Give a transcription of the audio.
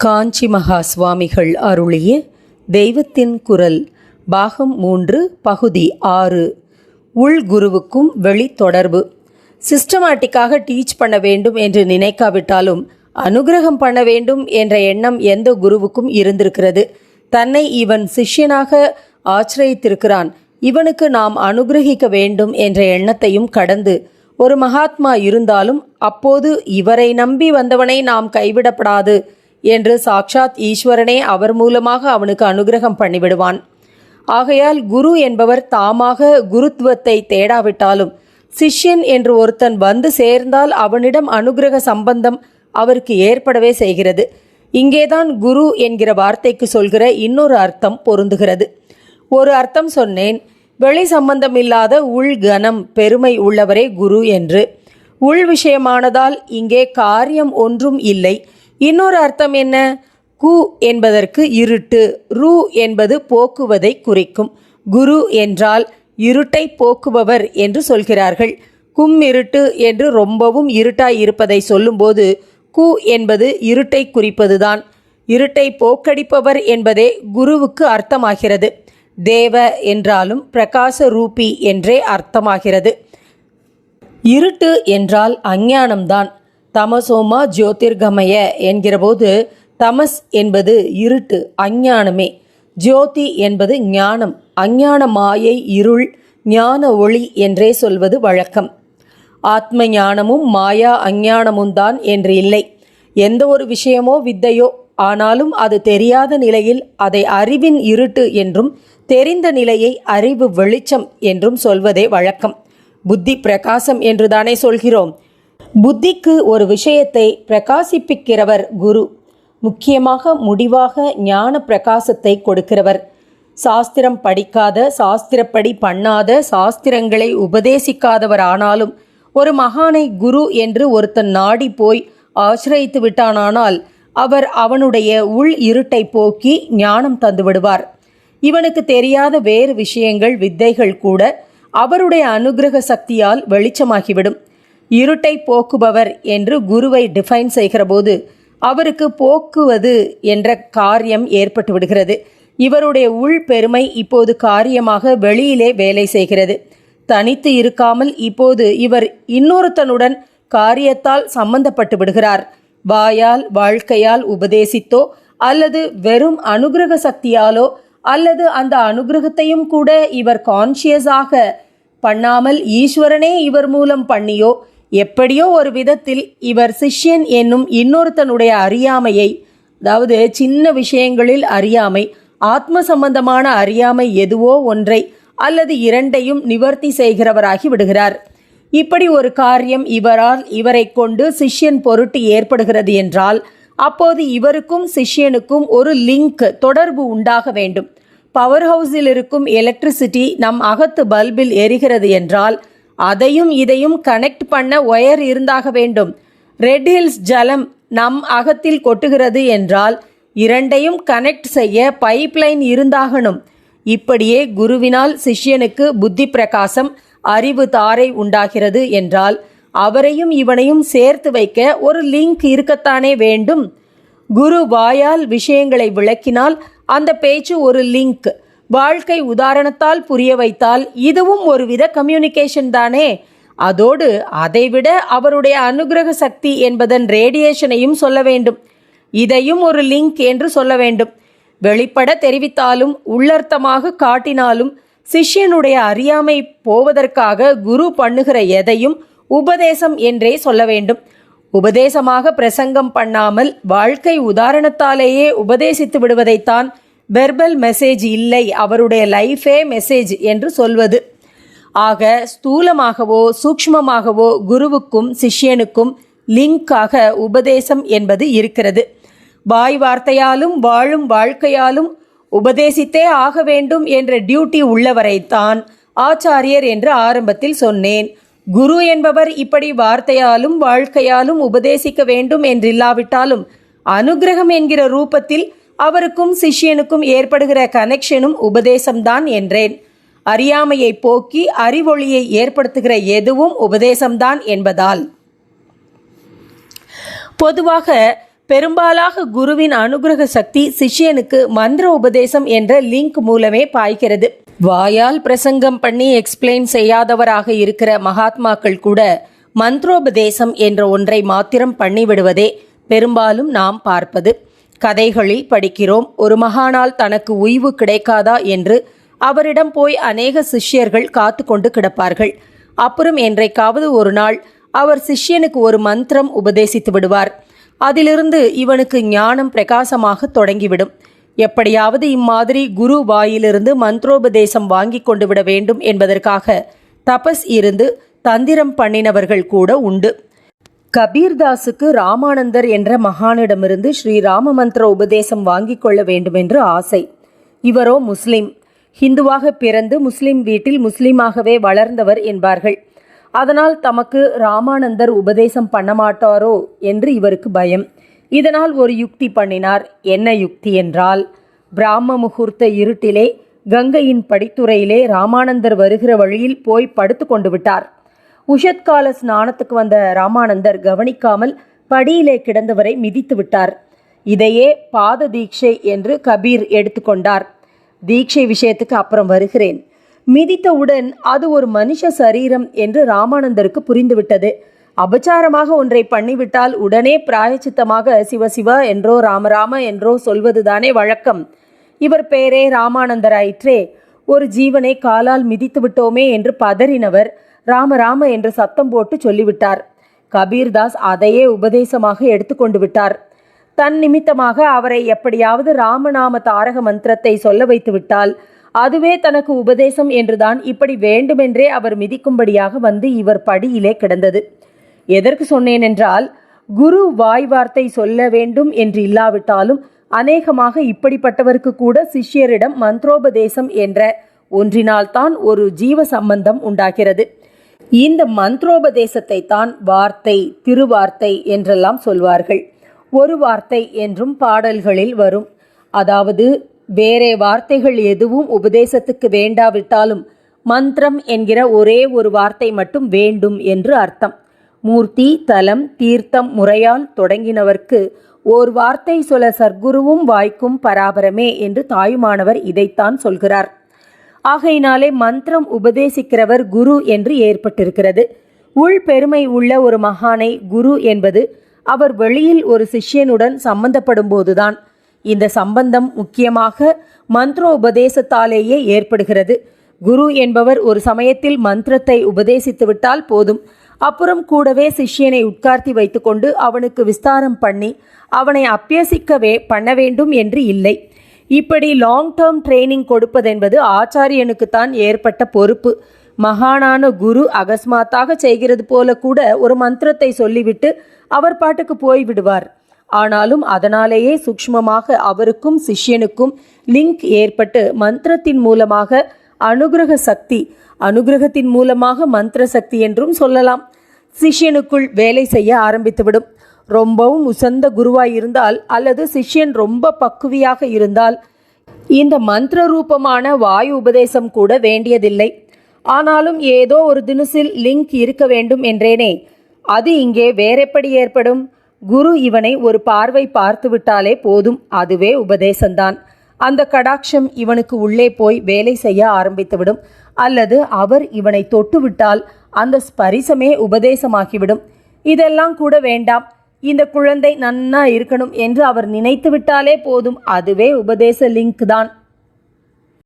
காஞ்சி மகா சுவாமிகள் அருளிய தெய்வத்தின் குரல் பாகம் மூன்று பகுதி ஆறு. உள்குருவுக்கும் வெளித்தொடர்பு சிஸ்டமேட்டிக்காக டீச் பண்ண வேண்டும் என்று நினைக்காவிட்டாலும் அனுகிரகம் பண்ண வேண்டும் என்ற எண்ணம் எந்த குருவுக்கும் இருந்திருக்கிறது. தன்னை இவன் சிஷ்யனாக ஆசிரியத்திருக்கிறான் இவனுக்கு நாம் அனுகிரகிக்க வேண்டும் என்ற எண்ணத்தையும் கடந்து ஒரு மகாத்மா இருந்தாலும் அப்போது இவரை நம்பி வந்தவனை நாம் கைவிடப்படாது. என்று சாக்ஷாத் ஈஸ்வரனே அவர் மூலமாக அவனுக்கு அனுகிரகம் பண்ணிவிடுவான். ஆகையால் குரு என்பவர் தாமாக குருத்துவத்தை தேடாவிட்டாலும் சிஷ்யன் என்று ஒருத்தன் வந்து சேர்ந்தால் அவனிடம் அனுகிரக சம்பந்தம் அவருக்கு ஏற்படவே செய்கிறது. இங்கேதான் குரு என்கிற வார்த்தைக்கு சொல்கிற இன்னொரு அர்த்தம் பொருந்துகிறது. ஒரு அர்த்தம் சொன்னேன் வெளி சம்பந்தமில்லாத உள்கனம் பெருமை உள்ளவரே குரு என்று. உள் விஷயமானதால் இங்கே காரியம் ஒன்றும் இல்லை. இன்னொரு அர்த்தம் என்ன? கு என்பதற்கு இருட்டு ரு என்பது போக்குவதை குறிக்கும். குரு என்றால் இருட்டை போக்குபவர் என்று சொல்கிறார்கள். கும் இருட்டு என்று ரொம்பவும் இருட்டாய் இருப்பதை சொல்லும்போது கு என்பது இருட்டை குறிப்பதுதான். இருட்டை போக்கடிப்பவர் என்பதே குருவுக்கு அர்த்தமாகிறது. தேவ என்றாலும் பிரகாச ரூபி என்றே அர்த்தமாகிறது. இருட்டு என்றால் அஞ்ஞானம்தான். தமசோமா ஜோதிர்கமய என்கிறபோது தமஸ் என்பது இருட்டு அஞ்ஞானமே. ஜோதி என்பது ஞானம் அஞ்ஞான மாயை இருள் ஞான ஒளி என்றே சொல்வது வழக்கம். ஆத்ம ஞானமும் மாயா அஞ்ஞானமும் தான் என்று இல்லை. எந்த ஒரு விஷயமோ வித்தையோ ஆனாலும் அது தெரியாத நிலையில் அதை அறிவின் இருட்டு என்றும் தெரிந்த நிலையை அறிவு வெளிச்சம் என்றும் சொல்வதே வழக்கம். புத்தி பிரகாசம் என்றுதானே சொல்கிறோம். புத்திக்கு ஒரு விஷயத்தை பிரகாசிப்பிக்கிறவர் குரு. முக்கியமாக முடிவாக ஞான பிரகாசத்தை கொடுக்கிறவர். சாஸ்திரம் படிக்காத சாஸ்திரப்படி பண்ணாத சாஸ்திரங்களை உபதேசிக்காதவர் ஆனாலும் ஒரு மகானை குரு என்று ஒருத்தன் நாடி போய் ஆசிரயித்து விட்டானானால் அவர் அவனுடைய உள் இருட்டை போக்கி ஞானம் தந்து விடுவார். இவனுக்கு தெரியாத வேறு விஷயங்கள் வித்தைகள் கூட அவருடைய அனுகிரக சக்தியால் வெளிச்சமாகிவிடும். இருட்டை போக்குபவர் என்று குருவை டிஃபைன் செய்கிறபோது அவருக்கு போக்குவது என்ற காரியம் ஏற்பட்டு விடுகிறது. இவருடைய உள் பெருமை இப்போது காரியமாக வெளியிலே வேலை செய்கிறது. தனித்து இருக்காமல் இப்போது இவர் இன்னொருத்தனுடன் காரியத்தால் சம்பந்தப்பட்டு விடுகிறார். வாயால் வாழ்க்கையால் உபதேசித்தோ அல்லது வெறும் அனுகிரக சக்தியாலோ அல்லது அந்த அனுகிரகத்தையும் கூட இவர் கான்ஷியஸாக பண்ணாமல் ஈஸ்வரனே இவர் மூலம் பண்ணியோ எப்படியோ ஒரு விதத்தில் இவர் சிஷ்யன் என்னும் இன்னொருத்தனுடைய அறியாமையை அதாவது சின்ன விஷயங்களில் அறியாமை ஆத்ம சம்பந்தமான அறியாமை எதுவோ ஒன்றை அல்லது இரண்டையும் நிவர்த்தி செய்கிறவராகி விடுகிறார். இப்படி ஒரு காரியம் இவரால் இவரை கொண்டு சிஷ்யன் பொருட்டு ஏற்படுகிறது என்றால் அப்போது இவருக்கும் சிஷ்யனுக்கும் ஒரு லிங்க் தொடர்பு உண்டாக வேண்டும். பவர் ஹவுஸில் இருக்கும் எலக்ட்ரிசிட்டி நம் அகத்து பல்பில் எரிகிறது என்றால் அதையும் இதையும் கனெக்ட் பண்ண ஒயர் இருந்தாக வேண்டும். ரெட் ஹில்ஸ் ஜலம் நம் அகத்தில் கொட்டுகிறது என்றால் இரண்டையும் கனெக்ட் செய்ய பைப்லைன் இருந்தாகணும். இப்படியே குருவினால் சிஷ்யனுக்கு புத்தி பிரகாசம் அறிவு தாரை உண்டாகிறது என்றால் அவரையும் இவனையும் சேர்த்து வைக்க ஒரு லிங்க் இருக்கத்தானே வேண்டும். குரு வாயால் விஷயங்களை விளக்கினால் அந்த பேச்சு ஒரு லிங்க் வாழ்க்கை உதாரணத்தால் புரிய வைத்தால் இதுவும் ஒருவித கம்யூனிகேஷன் தானே. அதோடு அதைவிட அவருடைய அனுகிரக சக்தி என்பதன் ரேடியேஷனையும் சொல்ல வேண்டும். இதையும் ஒரு லிங்க் என்று சொல்ல வேண்டும். வெளிப்பட தெரிவித்தாலும் உள்ளர்த்தமாக காட்டினாலும் சிஷ்யனுடைய அறியாமை போவதற்காக குரு பண்ணுகிற எதையும் உபதேசம் என்றே சொல்ல வேண்டும். உபதேசமாக பிரசங்கம் பண்ணாமல் வாழ்க்கை உதாரணத்தாலேயே உபதேசித்து விடுவதைத்தான் வெர்பல் மெசேஜ் இல்லை அவருடைய லைஃபே மெசேஜ் என்று சொல்வது. ஆக ஸ்தூலமாகவோ சூக்ஷ்மமாகவோ குருவுக்கும் சிஷ்யனுக்கும் லிங்காக உபதேசம் என்பது இருக்கிறது. வாய் வார்த்தையாலும் வாழும் வாழ்க்கையாலும் உபதேசித்தே ஆக வேண்டும் என்ற டியூட்டி உள்ளவரைத்தான் ஆச்சாரியர் என்று ஆரம்பத்தில் சொன்னேன். குரு என்பவர் இப்படி வார்த்தையாலும் வாழ்க்கையாலும் உபதேசிக்க வேண்டும் என்றில்லாவிட்டாலும் அனுகிரகம் என்கிற ரூபத்தில் அவருக்கும் சிஷ்யனுக்கும் ஏற்படுகிற கனெக்ஷனும் உபதேசம்தான் என்றேன். அறியாமையை போக்கி அறிவொளியை ஏற்படுத்துகிற எதுவும் உபதேசம்தான் என்பதால். பொதுவாக பெரும்பாலாக குருவின் அனுகிரக சக்தி சிஷ்யனுக்கு மந்திர உபதேசம் என்ற லிங்க் மூலமே பாய்கிறது. வாயால் பிரசங்கம் பண்ணி எக்ஸ்பிளைன் செய்யாதவராக இருக்கிற மகாத்மாக்கள் கூட மந்திரோபதேசம் என்ற ஒன்றை மாத்திரம் பண்ணிவிடுவதே பெரும்பாலும் நாம் பார்ப்பது. கதைகளில் படிக்கிறோம். ஒரு மகானால் தனக்கு உய்வு கிடைக்காதா என்று அவரிடம் போய் அநேக சிஷ்யர்கள் காத்து கொண்டு கிடப்பார்கள். அப்புறம் என்றைக்காவது ஒரு நாள் அவர் சிஷ்யனுக்கு ஒரு மந்திரம் உபதேசித்து விடுவார். அதிலிருந்து இவனுக்கு ஞானம் பிரகாசமாக தொடங்கிவிடும். எப்படியாவது இம்மாதிரி குரு வாயிலிருந்து மந்திரோபதேசம் வாங்கி கொண்டு விட வேண்டும் என்பதற்காக தபஸ் இருந்து தந்திரம் பண்ணினவர்கள் கூட உண்டு. கபீர்தாஸுக்கு ராமானந்தர் என்ற மகானிடமிருந்து ஸ்ரீ ராமமந்திர உபதேசம் வாங்கிக் கொள்ள வேண்டும் என்று ஆசை. இவரோ முஸ்லிம். ஹிந்துவாக பிறந்து முஸ்லிம் வீட்டில் முஸ்லிமாகவே வளர்ந்தவர் என்பார்கள். அதனால் தமக்கு ராமானந்தர் உபதேசம் பண்ண மாட்டாரோ என்று இவருக்கு பயம். இதனால் ஒரு யுக்தி பண்ணினார். என்ன யுக்தி என்றால் பிராம முகூர்த்த இருட்டிலே கங்கையின் படித்துறையிலே ராமானந்தர் வருகிற வழியில் போய் படுத்து கொண்டு விட்டார். உஷத்கால ஸ்நானத்துக்கு வந்த ராமானந்தர் கவனிக்காமல் படியிலே கிடந்தவரை மிதித்து விட்டார். இதையே பாத தீட்சை என்று கபீர் எடுத்துக்கொண்டார் தீட்சை விஷயத்துக்கு அப்புறம் வருகிறேன். மிதித்தவுடன் அது ஒரு மனுஷ சரீரம் என்று ராமானந்தருக்கு புரிந்துவிட்டது. அபச்சாரமாக ஒன்றை பண்ணிவிட்டால் உடனே பிராயச்சித்தமாக சிவசிவ என்றோ ராமராம என்றோ சொல்வதுதானே வழக்கம். இவர் பெயரே ராமானந்தராயிற்றே. ஒரு ஜீவனை காலால் மிதித்து விட்டோமே என்று பதறினவர். ராமராம என்று சத்தம் போட்டு சொல்லிவிட்டார். கபீர்தாஸ் அதையே உபதேசமாக எடுத்துக்கொண்டு விட்டார். தன் நிமித்தமாக அவரை எப்படியாவது ராமநாம தாரக மந்திரத்தை சொல்ல வைத்து விட்டால் அதுவே தனக்கு உபதேசம் என்றுதான் இப்படி வேண்டுமென்றே அவர் மிதிக்கும்படியாக வந்து இவர் படியிலே கிடந்தது. எதற்கு சொன்னேன் என்றால் குரு வாய் வார்த்தை சொல்ல வேண்டும் என்று இல்லாவிட்டாலும் அநேகமாக இப்படிப்பட்டவருக்கு கூட சிஷ்யரிடம் மந்திரோபதேசம் என்ற ஒன்றினால்தான் ஒரு ஜீவ சம்பந்தம் உண்டாகிறது. இந்த மந்திரோபதேசத்தை தான் வார்த்தை திருவார்த்தை என்றெல்லாம் சொல்வார்கள். ஒரு வார்த்தை என்றும் பாடல்களில் வரும். அதாவது வேறே வார்த்தைகள் எதுவும் உபதேசத்துக்கு வேண்டாவிட்டாலும் மந்திரம் என்கிற ஒரே ஒரு வார்த்தை மட்டும் வேண்டும் என்று அர்த்தம். மூர்த்தி தலம் தீர்த்தம் முறையால் தொடங்கினவர்க்கு ஓர் வார்த்தை சொல்ல சர்க்குருவும் வாய்க்கும் பராபரமே என்று தாயுமானவர் இதைத்தான் சொல்கிறார். ஆகையினாலே மந்திரம் உபதேசிக்கிறவர் குரு என்று ஏற்பட்டிருக்கிறது. உள் பெருமை உள்ள ஒரு மகானை குரு என்பது அவர் வெளியில் ஒரு சிஷ்யனுடன் சம்பந்தப்படும் போதுதான் இந்த சம்பந்தம் முக்கியமாக மந்திர உபதேசத்தாலேயே ஏற்படுகிறது. குரு என்பவர் ஒரு சமயத்தில் மந்திரத்தை உபதேசித்துவிட்டால் போதும். அப்புறம் கூடவே சிஷ்யனை உட்கார்த்தி வைத்துக்கொண்டு அவனுக்கு விஸ்தாரம் பண்ணி அவனை அப்பியசிக்கவே பண்ண வேண்டும் என்று இல்லை. இப்படி லாங் டேர்ம் ட்ரைனிங் கொடுப்பதென்பது ஆச்சாரியனுக்குத்தான் ஏற்பட்ட பொறுப்பு. மகானான குரு அகஸ்மாத்தாக செய்கிறது போல கூட ஒரு மந்திரத்தை சொல்லிவிட்டு அவர் பாட்டுக்கு போய் விடுவார். ஆனாலும் அதனாலேயே சூக்ஷ்மமாக அவருக்கும் சிஷ்யனுக்கும் லிங்க் ஏற்பட்டு மந்திரத்தின் மூலமாக அனுகிரக சக்தி அனுகிரகத்தின் மூலமாக மந்திர சக்தி என்றும் சொல்லலாம். சிஷ்யனுக்குள் வேலை செய்ய ஆரம்பித்துவிடும். ரொம்பவும் உசந்த குருவாய் இருந்தால் அல்லது சிஷ்யன் ரொம்ப பக்குவியாக இருந்தால் இந்த மந்திர ரூபமான வாயு உபதேசம் கூட வேண்டியதில்லை. ஆனாலும் ஏதோ ஒரு தினசில் லிங்க் இருக்க வேண்டும் என்றேனே. அது இங்கே வேறெப்படி ஏற்படும்? குரு இவனை ஒரு பார்வை பார்த்துவிட்டாலே போதும். அதுவே உபதேசம்தான். அந்த கடாட்சம் இவனுக்கு உள்ளே போய் வேலை செய்ய ஆரம்பித்துவிடும். அல்லது அவர் இவனை தொட்டுவிட்டால் அந்த ஸ்பரிசமே உபதேசமாகிவிடும். இதெல்லாம் கூட வேண்டாம். இந்த குழந்தை நன்னா இருக்கணும் என்று அவர் நினைத்து விட்டாலே போதும். அதுவே உபதேச லிங்க் தான்.